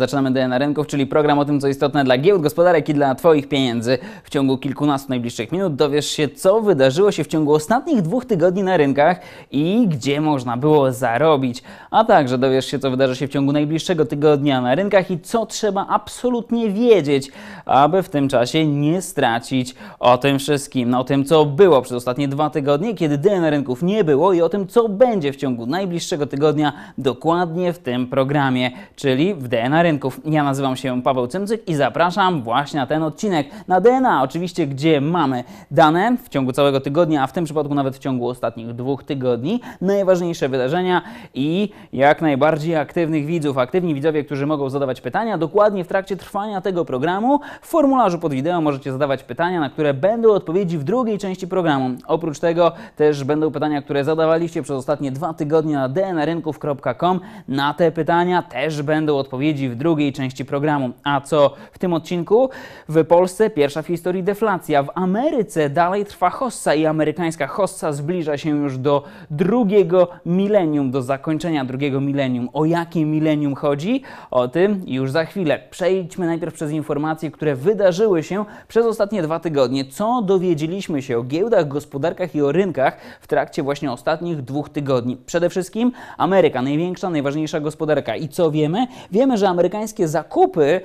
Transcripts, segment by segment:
Zaczynamy DNA Rynków, czyli program o tym, co istotne dla giełd, gospodarek i dla Twoich pieniędzy. W ciągu kilkunastu najbliższych minut dowiesz się, co wydarzyło się w ciągu ostatnich dwóch tygodni na rynkach i gdzie można było zarobić. A także dowiesz się, co wydarzy się w ciągu najbliższego tygodnia na rynkach i co trzeba absolutnie wiedzieć, aby w tym czasie nie stracić o tym wszystkim. No, o tym, co było przez ostatnie dwa tygodnie, kiedy DNA Rynków nie było i o tym, co będzie w ciągu najbliższego tygodnia dokładnie w tym programie, czyli w DNA Rynków. Ja nazywam się Paweł Cymcyk i zapraszam właśnie na ten odcinek. Na DNA oczywiście, gdzie mamy dane w ciągu całego tygodnia, a w tym przypadku nawet w ciągu ostatnich dwóch tygodni, najważniejsze wydarzenia i jak najbardziej aktywnych widzów. Aktywni widzowie, którzy mogą zadawać pytania dokładnie w trakcie trwania tego programu. W formularzu pod wideo możecie zadawać pytania, na które będą odpowiedzi w drugiej części programu. Oprócz tego też będą pytania, które zadawaliście przez ostatnie dwa tygodnie na dnrynków.com. Na te pytania też będą odpowiedzi w drugiej części programu. A co w tym odcinku? W Polsce pierwsza w historii deflacja. W Ameryce dalej trwa hossa i amerykańska hossa zbliża się już do drugiego milenium, do zakończenia drugiego milenium. O jakie milenium chodzi? O tym już za chwilę. Przejdźmy najpierw przez informacje, które wydarzyły się przez ostatnie dwa tygodnie. Co dowiedzieliśmy się o giełdach, gospodarkach i o rynkach w trakcie właśnie ostatnich dwóch tygodni? Przede wszystkim Ameryka, największa, najważniejsza gospodarka. I co wiemy? Wiemy, że amerykańskie zakupy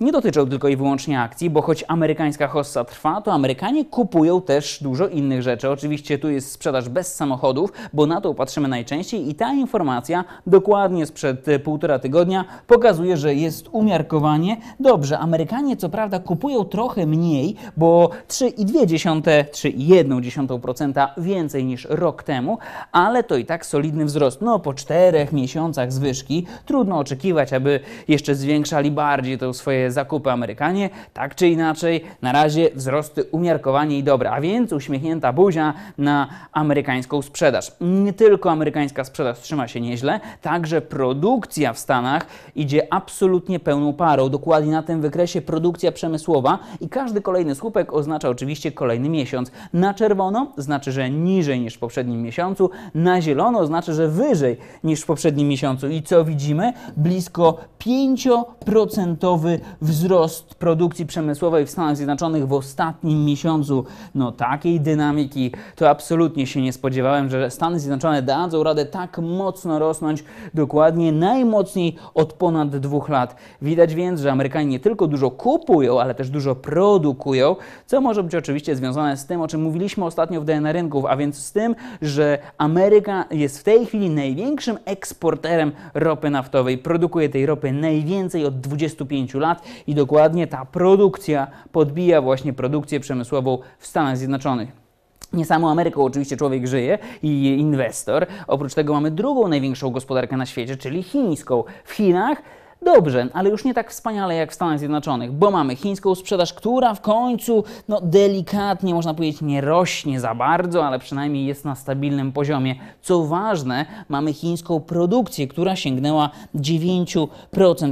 nie dotyczą tylko i wyłącznie akcji, bo choć amerykańska hossa trwa, to Amerykanie kupują też dużo innych rzeczy. Oczywiście tu jest sprzedaż bez samochodów, bo na to patrzymy najczęściej i ta informacja dokładnie sprzed e, półtora tygodnia pokazuje, że jest umiarkowanie. Dobrze, Amerykanie co prawda kupują trochę mniej, bo 3,2, 3,1% więcej niż rok temu, ale to i tak solidny wzrost. No po czterech miesiącach zwyżki trudno oczekiwać, aby jeszcze zwiększali bardziej to swoje zakupy Amerykanie. Tak czy inaczej, na razie wzrosty umiarkowanie i dobre, a więc uśmiechnięta buzia na amerykańską sprzedaż. Nie tylko amerykańska sprzedaż trzyma się nieźle, także produkcja w Stanach idzie absolutnie pełną parą. Dokładnie na tym wykresie produkcja przemysłowa i każdy kolejny słupek oznacza oczywiście kolejny miesiąc. Na czerwono znaczy, że niżej niż w poprzednim miesiącu, na zielono znaczy, że wyżej niż w poprzednim miesiącu. I co widzimy? Blisko 5% wzrost produkcji przemysłowej w Stanach Zjednoczonych w ostatnim miesiącu. No takiej dynamiki to absolutnie się nie spodziewałem, że Stany Zjednoczone dadzą radę tak mocno rosnąć, dokładnie najmocniej od ponad dwóch lat. Widać więc, że Amerykanie nie tylko dużo kupują, ale też dużo produkują, co może być oczywiście związane z tym, o czym mówiliśmy ostatnio w DNA Rynków, a więc z tym, że Ameryka jest w tej chwili największym eksporterem ropy naftowej. Produkuje tej ropy najwięcej od 25 lat i dokładnie ta produkcja podbija właśnie produkcję przemysłową w Stanach Zjednoczonych. Nie samą Ameryką oczywiście człowiek żyje i inwestor. Oprócz tego mamy drugą największą gospodarkę na świecie, czyli chińską. W Chinach Dobrze, ale już nie tak wspaniale jak w Stanach Zjednoczonych, bo mamy chińską sprzedaż, która w końcu, no delikatnie można powiedzieć, nie rośnie za bardzo, ale przynajmniej jest na stabilnym poziomie. Co ważne, mamy chińską produkcję, która sięgnęła 9%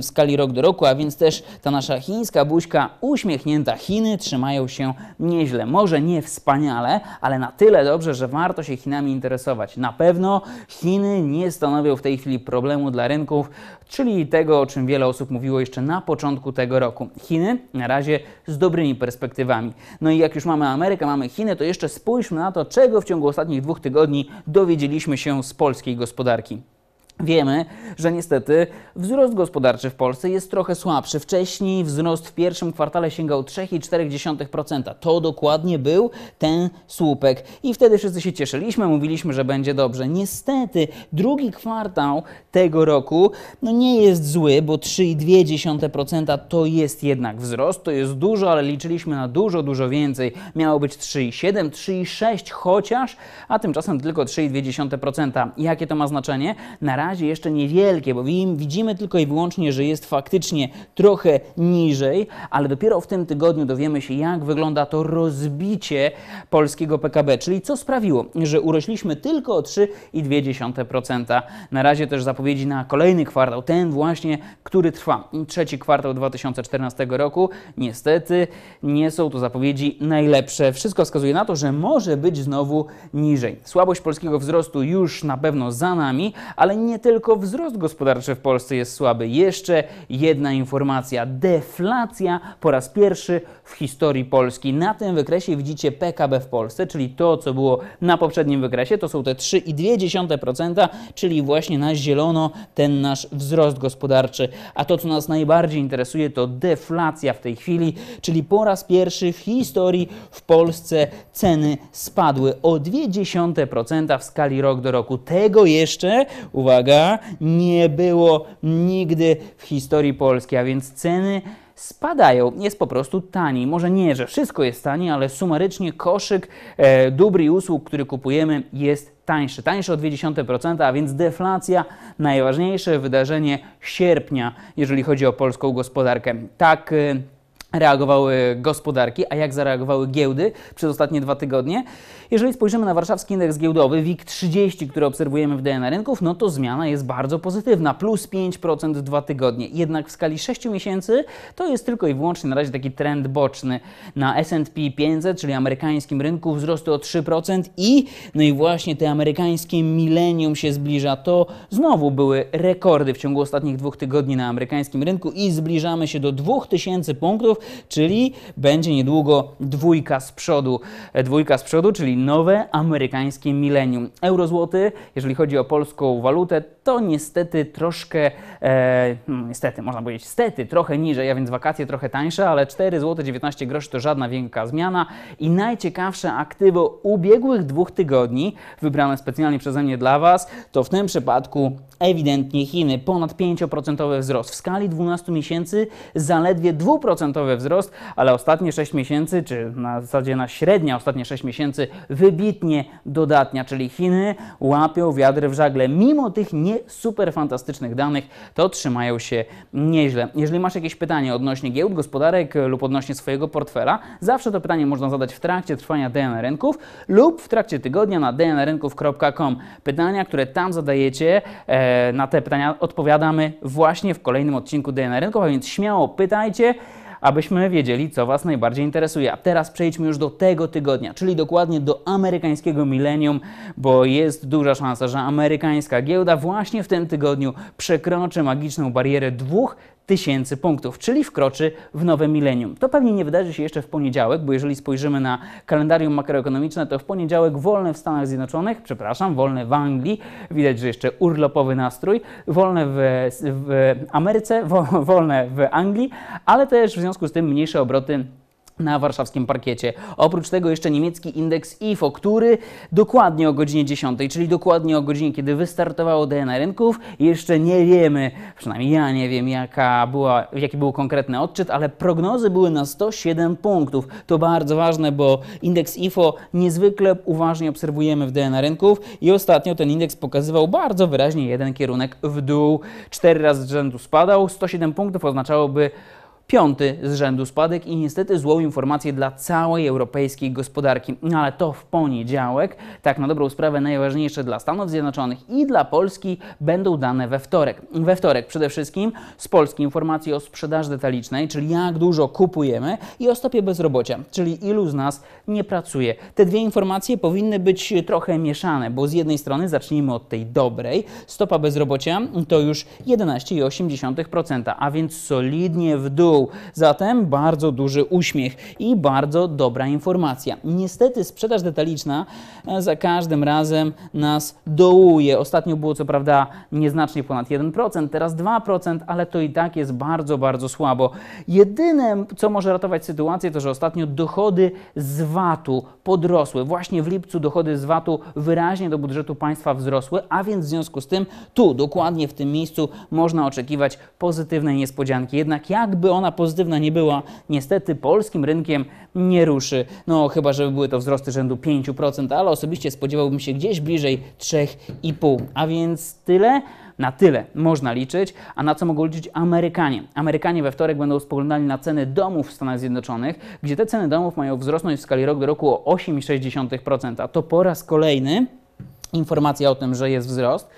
w skali rok do roku, a więc też ta nasza chińska buźka uśmiechnięta Chiny trzymają się nieźle. Może nie wspaniale, ale na tyle dobrze, że warto się Chinami interesować. Na pewno Chiny nie stanowią w tej chwili problemu dla rynków, czyli tego, o czym wiele osób mówiło jeszcze na początku tego roku. Chiny na razie z dobrymi perspektywami. No i jak już mamy Amerykę, mamy Chiny, to jeszcze spójrzmy na to, czego w ciągu ostatnich dwóch tygodni dowiedzieliśmy się z polskiej gospodarki. Wiemy, że niestety wzrost gospodarczy w Polsce jest trochę słabszy. Wcześniej wzrost w pierwszym kwartale sięgał 3,4%. To dokładnie był ten słupek. I wtedy wszyscy się cieszyliśmy, mówiliśmy, że będzie dobrze. Niestety drugi kwartał tego roku no nie jest zły, bo 3,2% to jest jednak wzrost. To jest dużo, ale liczyliśmy na dużo, dużo więcej. Miało być 3,7, 3,6 chociaż, a tymczasem tylko 3,2%. Jakie to ma znaczenie? Na razie razie jeszcze niewielkie, bo widzimy tylko i wyłącznie, że jest faktycznie trochę niżej, ale dopiero w tym tygodniu dowiemy się, jak wygląda to rozbicie polskiego PKB, czyli co sprawiło, że urośliśmy tylko o 3,2%. Na razie też zapowiedzi na kolejny kwartał, ten właśnie, który trwa, trzeci kwartał 2014 roku. Niestety nie są to zapowiedzi najlepsze. Wszystko wskazuje na to, że może być znowu niżej. Słabość polskiego wzrostu już na pewno za nami, ale nie tylko wzrost gospodarczy w Polsce jest słaby. Jeszcze jedna informacja. Deflacja po raz pierwszy w historii Polski. Na tym wykresie widzicie PKB w Polsce, czyli to, co było na poprzednim wykresie. To są te 3,2%, czyli właśnie na zielono ten nasz wzrost gospodarczy. A to, co nas najbardziej interesuje, to deflacja w tej chwili, czyli po raz pierwszy w historii w Polsce ceny spadły o 0,2% w skali rok do roku. Tego jeszcze, uwaga, nie było nigdy w historii Polski, a więc ceny spadają. Jest po prostu taniej. Może nie, że wszystko jest taniej, ale sumarycznie koszyk e, dóbr i usług, który kupujemy, jest tańszy. Tańszy o 0,2%, a więc deflacja, najważniejsze wydarzenie sierpnia, jeżeli chodzi o polską gospodarkę. Tak. E, reagowały gospodarki, a jak zareagowały giełdy przez ostatnie dwa tygodnie. Jeżeli spojrzymy na warszawski indeks giełdowy WIG30, który obserwujemy w DNA rynków, no to zmiana jest bardzo pozytywna, plus 5% w dwa tygodnie. Jednak w skali 6 miesięcy to jest tylko i wyłącznie na razie taki trend boczny. Na S&P 500, czyli amerykańskim rynku wzrosty o 3% i no i właśnie te amerykańskie milenium się zbliża. To znowu były rekordy w ciągu ostatnich dwóch tygodni na amerykańskim rynku i zbliżamy się do 2000 punktów, czyli będzie niedługo dwójka z przodu. E, dwójka z przodu, czyli nowe amerykańskie milenium. Euro-złoty, jeżeli chodzi o polską walutę, to niestety troszkę, e, hmm, niestety, można powiedzieć stety, trochę niżej, a więc wakacje trochę tańsze, ale 4 zł 19 groszy to żadna wielka zmiana. I najciekawsze aktywo ubiegłych dwóch tygodni, wybrane specjalnie przeze mnie dla Was, to w tym przypadku ewidentnie Chiny. Ponad 5% wzrost. W skali 12 miesięcy zaledwie 2% wzrost, ale ostatnie 6 miesięcy, czy na zasadzie na średnia ostatnie 6 miesięcy wybitnie dodatnia, czyli Chiny łapią wiadry w żagle. Mimo tych nie super fantastycznych danych, to trzymają się nieźle. Jeżeli masz jakieś pytanie odnośnie giełd, gospodarek lub odnośnie swojego portfela, zawsze to pytanie można zadać w trakcie trwania DNA rynków lub w trakcie tygodnia na dnrynków.com. Pytania, które tam zadajecie, e, na te pytania odpowiadamy właśnie w kolejnym odcinku DNA rynków, a więc śmiało pytajcie abyśmy wiedzieli, co Was najbardziej interesuje. A teraz przejdźmy już do tego tygodnia, czyli dokładnie do amerykańskiego milenium, bo jest duża szansa, że amerykańska giełda właśnie w tym tygodniu przekroczy magiczną barierę dwóch tysięcy punktów, czyli wkroczy w nowe milenium. To pewnie nie wydarzy się jeszcze w poniedziałek, bo jeżeli spojrzymy na kalendarium makroekonomiczne, to w poniedziałek wolne w Stanach Zjednoczonych, przepraszam, wolne w Anglii, widać, że jeszcze urlopowy nastrój, wolne w, w Ameryce, wolne w Anglii, ale też w związku z tym mniejsze obroty na warszawskim parkiecie. Oprócz tego jeszcze niemiecki indeks IFO, który dokładnie o godzinie 10, czyli dokładnie o godzinie, kiedy wystartowało DNA rynków, jeszcze nie wiemy, przynajmniej ja nie wiem, jaka była, jaki był konkretny odczyt, ale prognozy były na 107 punktów. To bardzo ważne, bo indeks IFO niezwykle uważnie obserwujemy w DNA rynków i ostatnio ten indeks pokazywał bardzo wyraźnie jeden kierunek w dół. Cztery razy z rzędu spadał, 107 punktów oznaczałoby Piąty z rzędu spadek i niestety złą informację dla całej europejskiej gospodarki. No ale to w poniedziałek, tak na dobrą sprawę najważniejsze dla Stanów Zjednoczonych i dla Polski będą dane we wtorek. We wtorek przede wszystkim z Polski informacje o sprzedaży detalicznej, czyli jak dużo kupujemy i o stopie bezrobocia, czyli ilu z nas nie pracuje. Te dwie informacje powinny być trochę mieszane, bo z jednej strony zacznijmy od tej dobrej. Stopa bezrobocia to już 11,8%, a więc solidnie w dół Zatem bardzo duży uśmiech i bardzo dobra informacja. Niestety sprzedaż detaliczna e, za każdym razem nas dołuje. Ostatnio było co prawda nieznacznie ponad 1%, teraz 2%, ale to i tak jest bardzo, bardzo słabo. Jedyne, co może ratować sytuację, to że ostatnio dochody z VAT-u podrosły. Właśnie w lipcu dochody z VAT-u wyraźnie do budżetu państwa wzrosły, a więc w związku z tym tu, dokładnie w tym miejscu można oczekiwać pozytywnej niespodzianki. Jednak jakby ona pozytywna nie była, niestety polskim rynkiem nie ruszy. No chyba, żeby były to wzrosty rzędu 5%, ale osobiście spodziewałbym się gdzieś bliżej 3,5%. A więc tyle na tyle można liczyć, a na co mogą liczyć Amerykanie? Amerykanie we wtorek będą spoglądali na ceny domów w Stanach Zjednoczonych, gdzie te ceny domów mają wzrosnąć w skali rok do roku o 8,6%. To po raz kolejny informacja o tym, że jest wzrost.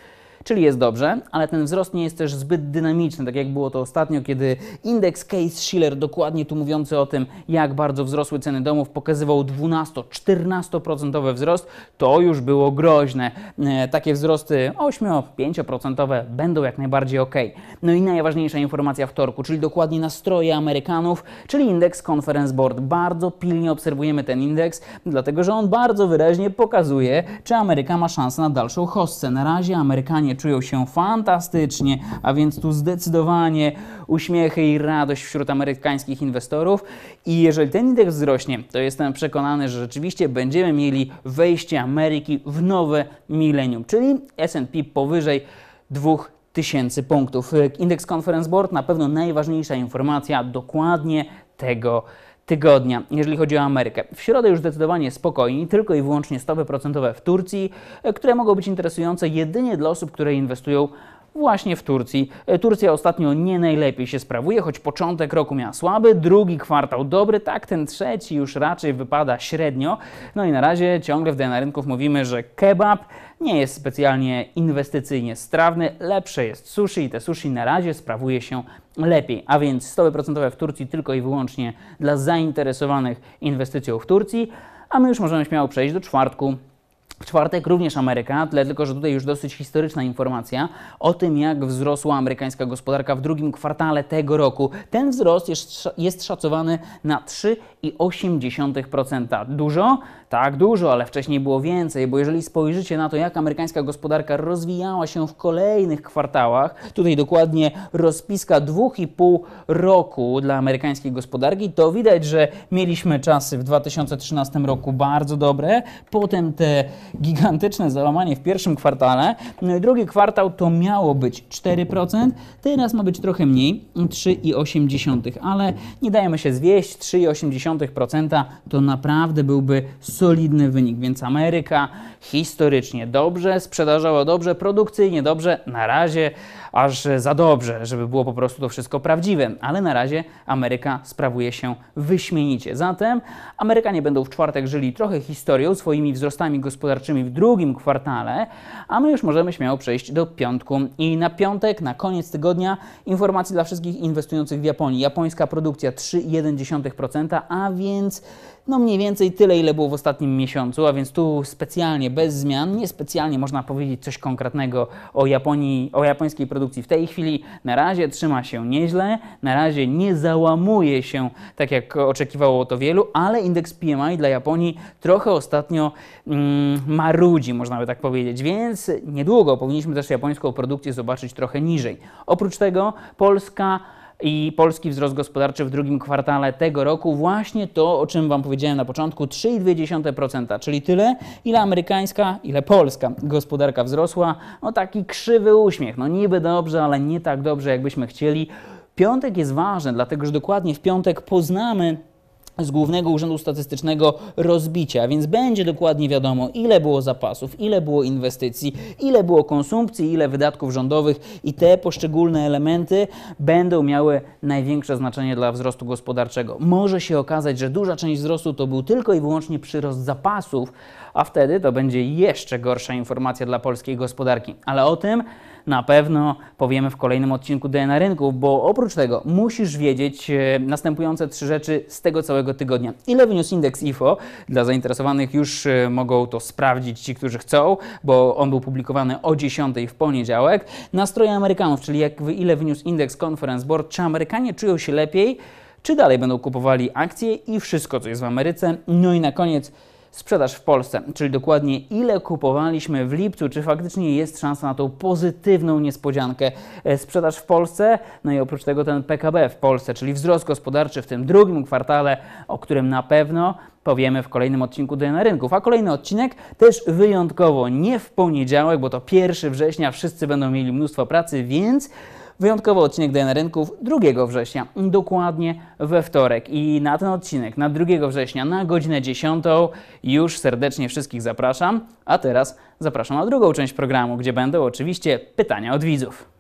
Czyli jest dobrze, ale ten wzrost nie jest też zbyt dynamiczny, tak jak było to ostatnio, kiedy indeks Case-Shiller, dokładnie tu mówiący o tym, jak bardzo wzrosły ceny domów, pokazywał 12-14% wzrost, to już było groźne. E, takie wzrosty 8-5% będą jak najbardziej ok. No i najważniejsza informacja wtorku, czyli dokładnie nastroje Amerykanów, czyli indeks Conference Board. Bardzo pilnie obserwujemy ten indeks, dlatego że on bardzo wyraźnie pokazuje, czy Ameryka ma szansę na dalszą hossę. Na razie Amerykanie czują się fantastycznie, a więc tu zdecydowanie uśmiechy i radość wśród amerykańskich inwestorów. I jeżeli ten indeks wzrośnie, to jestem przekonany, że rzeczywiście będziemy mieli wejście Ameryki w nowe milenium, czyli S&P powyżej 2000 punktów. Indeks Conference Board na pewno najważniejsza informacja dokładnie tego tygodnia, jeżeli chodzi o Amerykę. W środę już zdecydowanie spokojni, tylko i wyłącznie stopy procentowe w Turcji, które mogą być interesujące jedynie dla osób, które inwestują właśnie w Turcji. E, Turcja ostatnio nie najlepiej się sprawuje, choć początek roku miała słaby, drugi kwartał dobry, tak ten trzeci już raczej wypada średnio. No i na razie ciągle w DNA rynków mówimy, że kebab nie jest specjalnie inwestycyjnie strawny, lepsze jest sushi i te sushi na razie sprawuje się lepiej. A więc stopy procentowe w Turcji tylko i wyłącznie dla zainteresowanych inwestycją w Turcji, a my już możemy śmiało przejść do czwartku. W czwartek również Ameryka, tyle tylko, że tutaj już dosyć historyczna informacja o tym, jak wzrosła amerykańska gospodarka w drugim kwartale tego roku. Ten wzrost jest, jest szacowany na 3,8%. Dużo? Tak, dużo, ale wcześniej było więcej, bo jeżeli spojrzycie na to, jak amerykańska gospodarka rozwijała się w kolejnych kwartałach, tutaj dokładnie rozpiska 2,5 roku dla amerykańskiej gospodarki, to widać, że mieliśmy czasy w 2013 roku bardzo dobre, potem te gigantyczne załamanie w pierwszym kwartale. Drugi kwartał to miało być 4%, teraz ma być trochę mniej, 3,8%, ale nie dajemy się zwieść, 3,8% to naprawdę byłby solidny wynik, więc Ameryka historycznie dobrze, sprzedażowo dobrze, produkcyjnie dobrze, na razie aż za dobrze, żeby było po prostu to wszystko prawdziwe, ale na razie Ameryka sprawuje się wyśmienicie. Zatem Amerykanie będą w czwartek żyli trochę historią, swoimi wzrostami gospodarczymi w drugim kwartale, a my już możemy śmiało przejść do piątku. I na piątek, na koniec tygodnia, informacji dla wszystkich inwestujących w Japonii. Japońska produkcja 3,1%, a więc no mniej więcej tyle, ile było w ostatnim miesiącu, a więc tu specjalnie, bez zmian, niespecjalnie można powiedzieć coś konkretnego o Japonii, o japońskiej produkcji w tej chwili. Na razie trzyma się nieźle, na razie nie załamuje się tak jak oczekiwało to wielu, ale indeks PMI dla Japonii trochę ostatnio mm, marudzi, można by tak powiedzieć, więc niedługo powinniśmy też japońską produkcję zobaczyć trochę niżej. Oprócz tego Polska i polski wzrost gospodarczy w drugim kwartale tego roku właśnie to, o czym Wam powiedziałem na początku, 3,2%, czyli tyle, ile amerykańska, ile polska gospodarka wzrosła. No taki krzywy uśmiech, no niby dobrze, ale nie tak dobrze, jakbyśmy chcieli. Piątek jest ważny, dlatego że dokładnie w piątek poznamy z Głównego Urzędu Statystycznego rozbicia, więc będzie dokładnie wiadomo, ile było zapasów, ile było inwestycji, ile było konsumpcji, ile wydatków rządowych i te poszczególne elementy będą miały największe znaczenie dla wzrostu gospodarczego. Może się okazać, że duża część wzrostu to był tylko i wyłącznie przyrost zapasów, a wtedy to będzie jeszcze gorsza informacja dla polskiej gospodarki. Ale o tym na pewno powiemy w kolejnym odcinku DNA Rynków, bo oprócz tego musisz wiedzieć e, następujące trzy rzeczy z tego całego tygodnia. Ile wyniósł indeks IFO? Dla zainteresowanych już e, mogą to sprawdzić ci, którzy chcą, bo on był publikowany o 10 w poniedziałek. Nastroje Amerykanów, czyli jak, ile wyniósł indeks Conference Board, czy Amerykanie czują się lepiej, czy dalej będą kupowali akcje i wszystko, co jest w Ameryce. No i na koniec sprzedaż w Polsce, czyli dokładnie ile kupowaliśmy w lipcu, czy faktycznie jest szansa na tą pozytywną niespodziankę. E, sprzedaż w Polsce, no i oprócz tego ten PKB w Polsce, czyli wzrost gospodarczy w tym drugim kwartale, o którym na pewno powiemy w kolejnym odcinku DNA Rynków. A kolejny odcinek też wyjątkowo nie w poniedziałek, bo to 1 września, wszyscy będą mieli mnóstwo pracy, więc Wyjątkowy odcinek DNA Rynków 2 września, dokładnie we wtorek. I na ten odcinek, na 2 września, na godzinę 10 już serdecznie wszystkich zapraszam. A teraz zapraszam na drugą część programu, gdzie będą oczywiście pytania od widzów.